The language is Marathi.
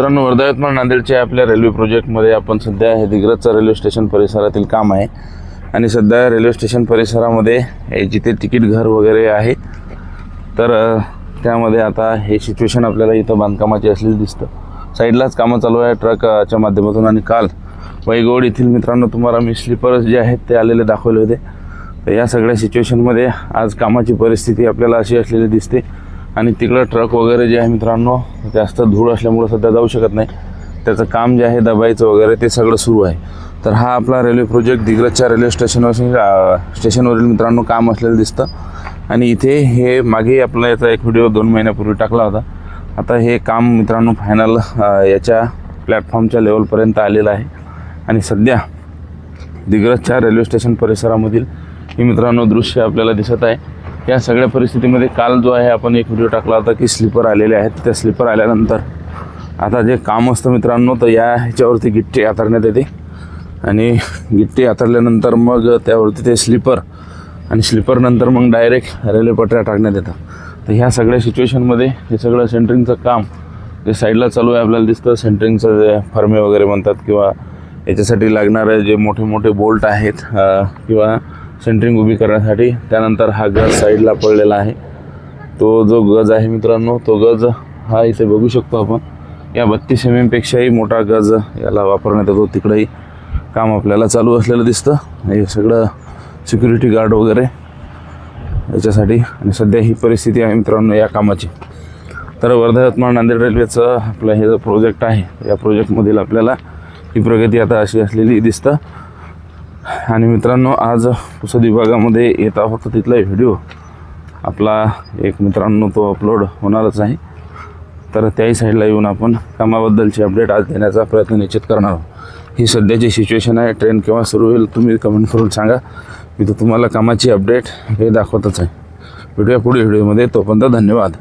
मित्रांनो वर्धा यवतमाळ नांदेडच्या आपल्या रेल्वे प्रोजेक्टमध्ये आपण सध्या हे दिग्रजचा रेल्वे स्टेशन परिसरातील काम आहे. आणि सध्या रेल्वे स्टेशन परिसरामध्ये जिथे तिकीट घर वगैरे आहे तर त्यामध्ये आता हे सिच्युएशन आपल्याला इथं बांधकामाची असलेली दिसतं. साईडलाच कामं चालू आहे ट्रकच्या माध्यमातून. आणि काल वैगवड येथील मित्रांनो तुम्हाला मी स्लीपर्स जे आहेत ते आलेले दाखवले होते. तर या सगळ्या सिच्युएशनमध्ये आज कामाची परिस्थिती आपल्याला अशी असलेली दिसते. आणि तिकडं ट्रक वगैरे जे आहे मित्रांनो जास्त धूळ असल्यामुळं सध्या जाऊ शकत नाही. त्याचं काम जे आहे दबायचं वगैरे ते सगळं सुरू आहे. तर हा आपला रेल्वे प्रोजेक्ट दिग्रजच्या रेल्वे स्टेशनवर स्टेशनवरील मित्रांनो काम असलेलं दिसतं. आणि इथे हे मागे आपला याचा एक व्हिडिओ दोन महिन्यापूर्वी टाकला होता. आता हे काम मित्रांनो फायनल याच्या प्लॅटफॉर्मच्या लेवलपर्यंत आलेलं आहे. आणि सध्या दिग्रजच्या रेल्वे स्टेशन परिसरामधील ही मित्रांनो दृश्य आपल्याला दिसत आहे. या सगळ्या परिस्थितीमध्ये काल जो आहे आपण एक व्हिडिओ टाकला होता की स्लीपर आलेले आहेत. त्या स्लीपर आल्यानंतर आता जे काम असतं मित्रांनो तर या ह्याच्यावरती गिट्टी आतरण्यात येते. आणि गिट्टी आतरल्यानंतर मग त्यावरती ते स्लीपर आणि स्लीपरनंतर मग डायरेक्ट रेल्वे पटऱ्या टाकण्यात येतात तर ह्या सगळ्या सिच्युएशनमध्ये हे सगळं सेंटरिंगचं काम जे साईडला चालू आहे आपल्याला दिसतं सेंटरिंगचं जे फर्मे वगैरे म्हणतात किंवा याच्यासाठी लागणारे जे मोठे मोठे बोल्ट आहेत किंवा सेंटरिंग उभी करण्यासाठी. त्यानंतर हा गज साईडला पडलेला आहे. तो जो गज आहे मित्रांनो तो गज हा इथे बघू शकतो आपण. या बत्तीस एम एमपेक्षाही मोठा गज याला वापरण्यात येतो. तिकडंही काम आपल्याला चालू असलेलं दिसतं. हे सगळं सिक्युरिटी गार्ड वगैरे याच्यासाठी आणि सध्या ही परिस्थिती आहे मित्रांनो या कामाची. तर वर्धा यवतमाळ नांदेड रेल्वेचं आपलं हे जो प्रोजेक्ट आहे या प्रोजेक्टमधील आपल्याला ही प्रगती आता अशी असलेली दिसतं. आणि मित्रांनो आज पुसद विभागामध्ये येता होता तिथला व्हिडिओ आपला एक मित्रांनो तो अपलोड होणारच आहे. तर त्याही साईडला येऊन आपण कामाबद्दलची अपडेट आज देण्याचा प्रयत्न निश्चित करणार आहोत. ही सध्याची सिच्युएशन आहे. ट्रेन केव्हा सुरू होईल तुम्ही कमेंट करून सांगा. मी तर तुम्हाला कामाची अपडेट हे दाखवतच आहे. व्हिडिओ पुढील व्हिडिओमध्ये तोपर्यंत धन्यवाद.